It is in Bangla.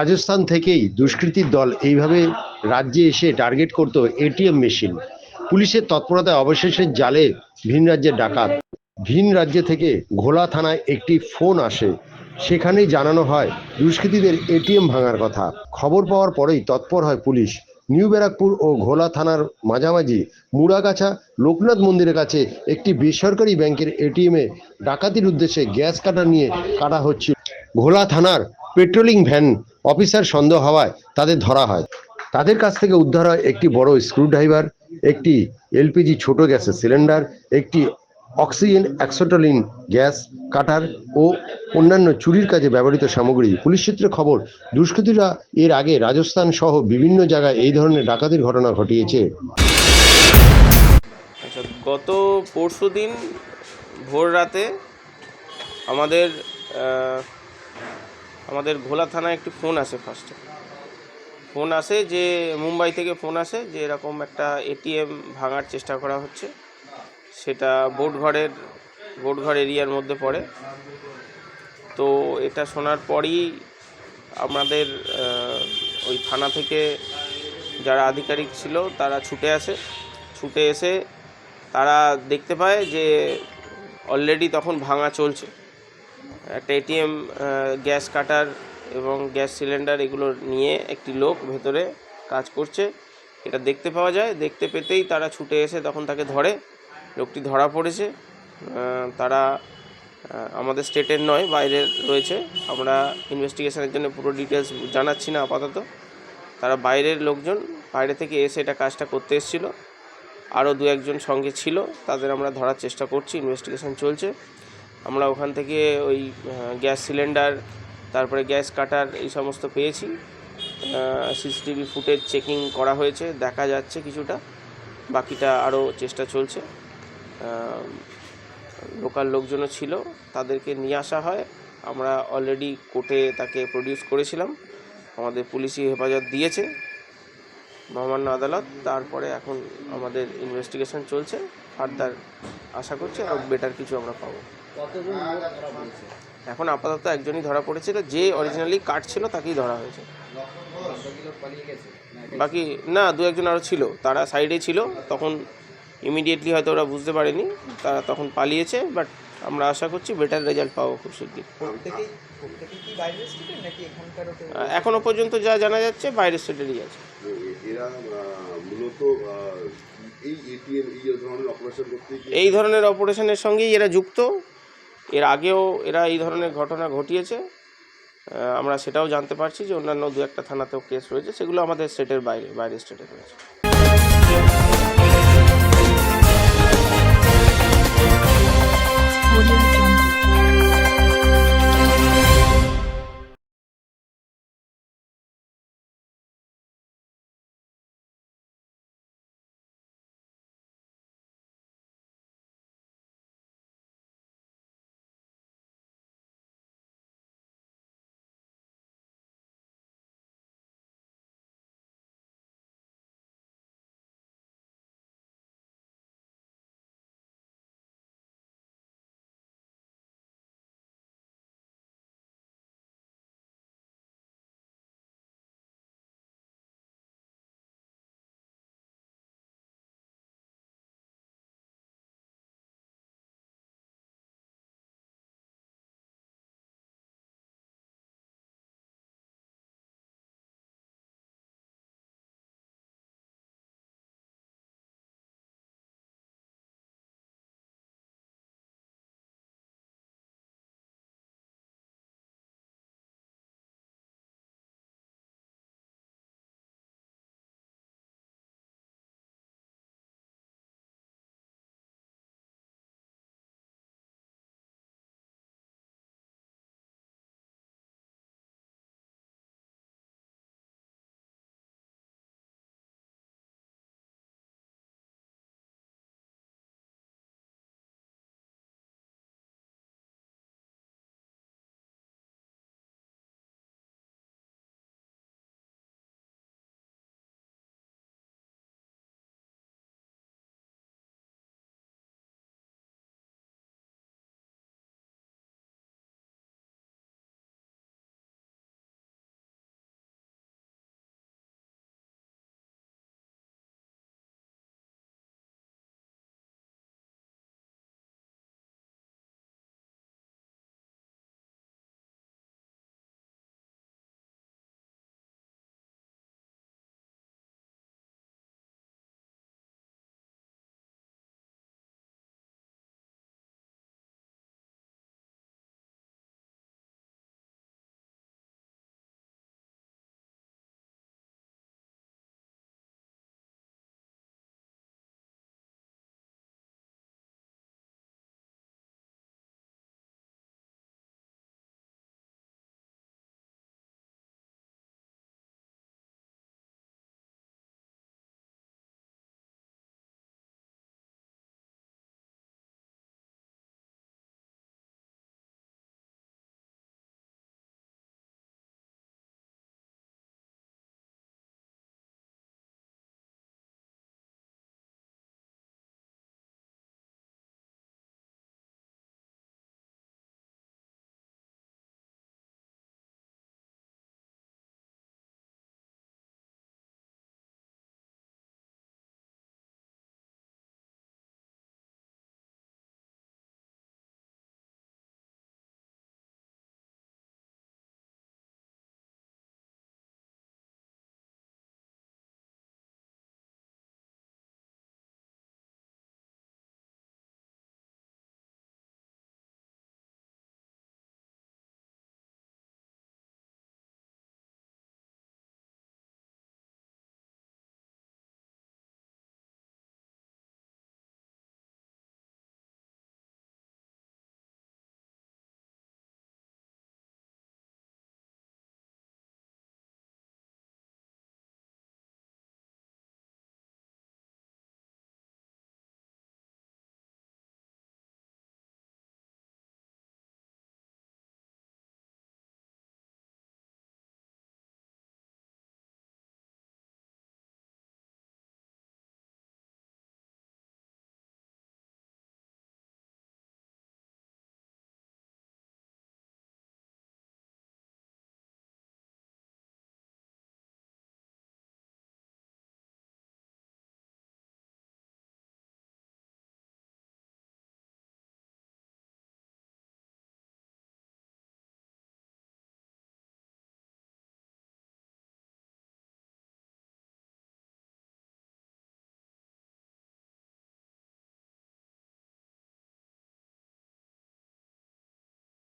রাজস্থান থেকেই দুষ্কৃতীর দল এইভাবে রাজ্যে এসে টার্গেট করত এটিএম মেশিন পুলিশের তৎপরতায় অবশেষে জালে ভিন রাজ্যের ডাকাত। ভিন রাজ্য থেকে ঘোলা থানায় একটি ফোন আসে। সেখানেই জানানো হয়, দুষ্কৃতীদের এটিএম ভাঙার কথা। খবর পাওয়ার পরেই তৎপর হয় পুলিশ। নিউ ব্যারাকপুর ও ঘোলা থানার মাঝামাঝি মুড়াগাছা লোকনাথ মন্দিরের কাছে একটি বেসরকারি ব্যাংকের এটিএমে ডাকাতির উদ্দেশ্যে গ্যাস কাটা নিয়ে কাটা হচ্ছে ঘোলা থানার পেট্রোলিং ভ্যান অফিসার সন্দেহ হওয়ায় তাদের ধরা হয়। তাদের কাছ থেকে উদ্ধার হয় একটি বড় স্ক্রুড্রাইভার, একটি এলপিজি ছোট গ্যাসের সিলিন্ডার, একটি অক্সিজেন অ্যাক্সোটলিন গ্যাস কাটার ও অন্যান্য চুরির কাজে ব্যবহৃত সামগ্রী। পুলিশ সূত্রে খবর, দুষ্কৃতীরা এর আগে রাজস্থান সহ বিভিন্ন জায়গায় এই ধরনের ডাকাতির ঘটনা ঘটিয়েছে। আচ্ছা গত পরশু দিন ভোর রাতে আমাদের আমাদের ভোলা থানায় একটি ফোন আসে ফার্স্টে ফোন আসে যে মুম্বাই থেকে ফোন আসে যে এরকম একটা এটিএম ভাঙার চেষ্টা করা হচ্ছে। সেটা বোটঘরের বোটঘর এরিয়ার মধ্যে পড়ে। তো এটা শোনার পরই আমাদের ওই থানা থেকে যারা আধিকারিক ছিল তারা ছুটে আসে। ছুটে এসে তারা দেখতে পায় যে অলরেডি তখন ভাঙা চলছে। একটা এটিএম গ্যাস কাটার এবং গ্যাস সিলিন্ডার এগুলো নিয়ে একটি লোক ভেতরে কাজ করছে। এটা দেখতে পাওয়া যায়। দেখতে পেতেই তারা ছুটে এসে তখন তাকে ধরে। লোকটি ধরা পড়েছে। তারা আমাদের স্টেটের নয় বাইরের রয়েছে। আমরা ইনভেস্টিগেশনের জন্য পুরো ডিটেলস জানাচ্ছি না আপাতত। তারা বাইরের লোকজন, বাইরে থেকে এসে এটা কাজটা করতে এসেছিল। আরও দু একজন সঙ্গে ছিল। তাদের আমরা ধরার চেষ্টা করছি। ইনভেস্টিগেশন চলছে। আমরা ওখান থেকে ওই গ্যাস সিলিন্ডার, তারপরে গ্যাস কাটার এই সমস্ত পেয়েছি। সিসিটিভি ফুটেজ চেকিং করা হয়েছে, দেখা যাচ্ছে কিছুটা। বাকিটা আরও চেষ্টা চলছে। লোকাল লোকজনও ছিল, তাদেরকে নিয়ে আসা হয়। আমরা অলরেডি কোর্টে তাকে প্রডিউস করেছিলাম। আমাদের পুলিশি হেফাজত দিয়েছে। মহামান্য আদালত তারপরে এখন আমাদের ইনভেস্টিগেশন চলছে। ফার্দার আশা করছি আরও বেটার কিছু আমরা পাবো। এখন আপাতত একজনই ধরা পড়েছিল যে অরিজিনালি কাট ছিল তাকেই ধরা হয়েছে। বাকি না দু একজন আরও ছিল। তারা সাইডে ছিল তখন ইমিডিয়েটলি হয়তো ওরা বুঝতে পারেনি তারা তখন পালিয়েছে বাট আমরা আশা করছি বেটার রেজাল্ট পাবো খুব শিগগির প্রত্যেকেই প্রত্যেকেই কি বাইরের স্টেটে নাকি এখানকারও কেউ আহ, এখনও পর্যন্ত যা জানা যাচ্ছে বাইরের স্টেটেরই আছে। এরা মূলত এই এটিএম, এই ধরনের অপারেশন করতে এই ধরনের অপারেশনের সঙ্গেই এরা যুক্ত। এর আগেও এরা এই ধরনের ঘটনা ঘটিয়েছে। আমরা সেটাও জানতে পারছি যে অন্যান্য দু একটা থানাতেও কেস রয়েছে। সেগুলো আমাদের স্টেটের বাইরে, বাইরের স্টেটে রয়েছে।